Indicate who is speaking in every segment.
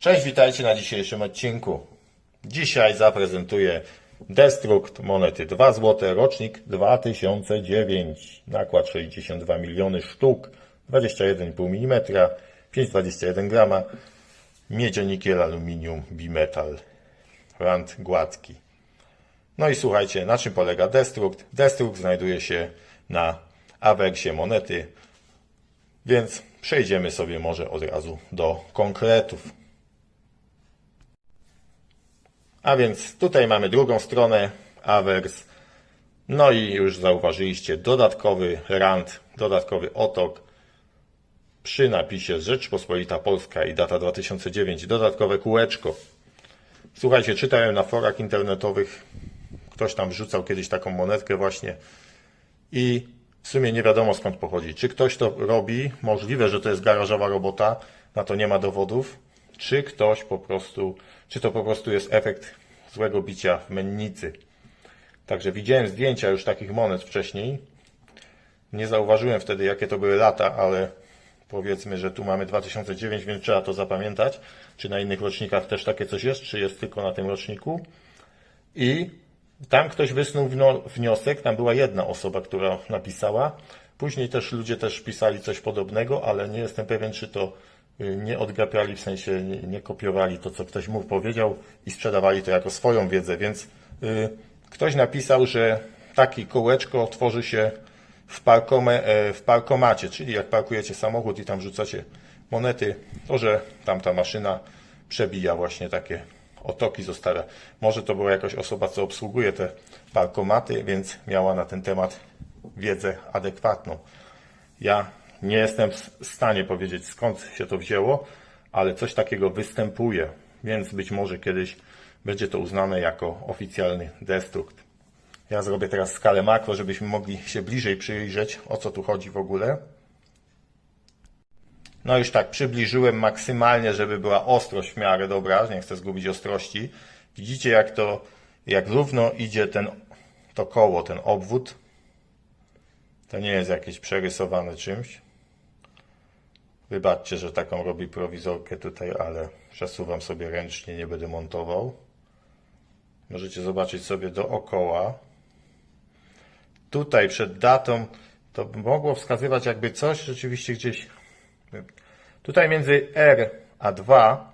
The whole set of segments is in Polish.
Speaker 1: Cześć, witajcie na dzisiejszym odcinku. Dzisiaj zaprezentuję Destruct monety 2 zł, rocznik 2009, nakład 62 miliony sztuk, 21,5 mm, 5,21 grama, miedzionikiel, aluminium, bimetal, rand gładki. No i słuchajcie, na czym polega Destruct? Destruct znajduje się na awersie monety, więc przejdziemy sobie może od razu do konkretów. A więc tutaj mamy drugą stronę, awers. No i już zauważyliście dodatkowy rand, dodatkowy otok. Przy napisie Rzeczpospolita Polska i data 2009 dodatkowe kółeczko. Słuchajcie, czytałem na forach internetowych, ktoś tam wrzucał kiedyś taką monetkę właśnie i w sumie nie wiadomo skąd pochodzi. Czy ktoś to robi, możliwe, że to jest garażowa robota, na to nie ma dowodów, czy ktoś po prostu, czy to po prostu jest efekt złego bicia w mennicy. Także widziałem zdjęcia już takich monet wcześniej. Nie zauważyłem wtedy, jakie to były lata, ale powiedzmy, że tu mamy 2009, więc trzeba to zapamiętać. Czy na innych rocznikach też takie coś jest, czy jest tylko na tym roczniku. I tam ktoś wysnuł wniosek, tam była jedna osoba, która napisała. Później też ludzie też pisali coś podobnego, ale nie jestem pewien, czy to nie odgapiali, w sensie nie, nie kopiowali to, co ktoś mu powiedział i sprzedawali to jako swoją wiedzę, więc y, ktoś napisał, że takie kołeczko tworzy się w, parkome, e, w parkomacie, czyli jak parkujecie samochód i tam rzucacie monety, to że tamta maszyna przebija właśnie takie otoki zostawia. Może to była jakaś osoba, co obsługuje te parkomaty, więc miała na ten temat wiedzę adekwatną. Ja nie jestem w stanie powiedzieć skąd się to wzięło, ale coś takiego występuje, więc być może kiedyś będzie to uznane jako oficjalny destrukt. Ja zrobię teraz skalę makro, żebyśmy mogli się bliżej przyjrzeć, o co tu chodzi w ogóle. No już tak, przybliżyłem maksymalnie, żeby była ostrość w miarę dobra, nie chcę zgubić ostrości. Widzicie jak to, jak równo idzie ten, to koło, ten obwód. To nie jest jakieś przerysowane czymś. Wybaczcie, że taką robi prowizorkę tutaj, ale przesuwam sobie ręcznie, nie będę montował. Możecie zobaczyć sobie dookoła. Tutaj przed datą to mogło wskazywać jakby coś rzeczywiście gdzieś Tutaj między R a 2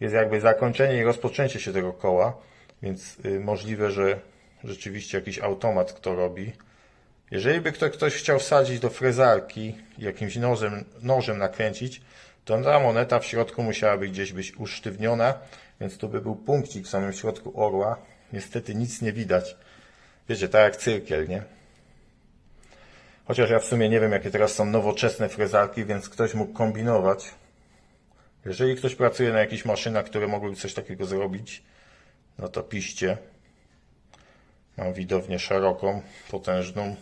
Speaker 1: jest jakby zakończenie i rozpoczęcie się tego koła, więc y, możliwe, że rzeczywiście jakiś automat kto robi. Jeżeli by ktoś, chciał wsadzić do frezarki jakimś nożem, nożem nakręcić, to ta moneta w środku musiałaby gdzieś być usztywniona, więc tu by był punkcik w samym środku orła. Niestety nic nie widać. Wiecie, tak jak cyrkiel, nie? Chociaż ja w sumie nie wiem, jakie teraz są nowoczesne frezarki, więc ktoś mógł kombinować. Jeżeli ktoś pracuje na jakichś maszynach, które mogłyby coś takiego zrobić, no to piszcie. Mam widownię szeroką, potężną,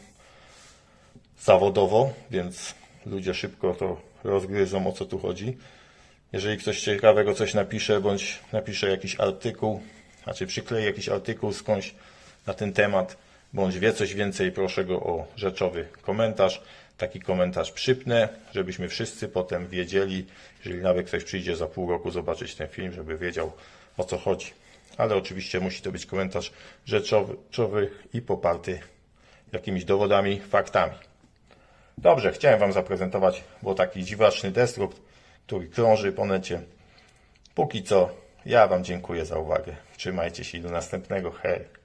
Speaker 1: zawodowo, więc ludzie szybko to rozgryzą, o co tu chodzi. Jeżeli ktoś ciekawego coś napisze, bądź napisze jakiś artykuł, znaczy przyklei jakiś artykuł skądś na ten temat, bądź wie coś więcej, proszę go o rzeczowy komentarz. Taki komentarz przypnę, żebyśmy wszyscy potem wiedzieli, jeżeli nawet ktoś przyjdzie za pół roku zobaczyć ten film, żeby wiedział o co chodzi. Ale oczywiście musi to być komentarz rzeczowy i poparty jakimiś dowodami, faktami. Dobrze, chciałem Wam zaprezentować, bo taki dziwaczny destrukt, który krąży po necie. Póki co, ja Wam dziękuję za uwagę. Trzymajcie się i do następnego. Hej!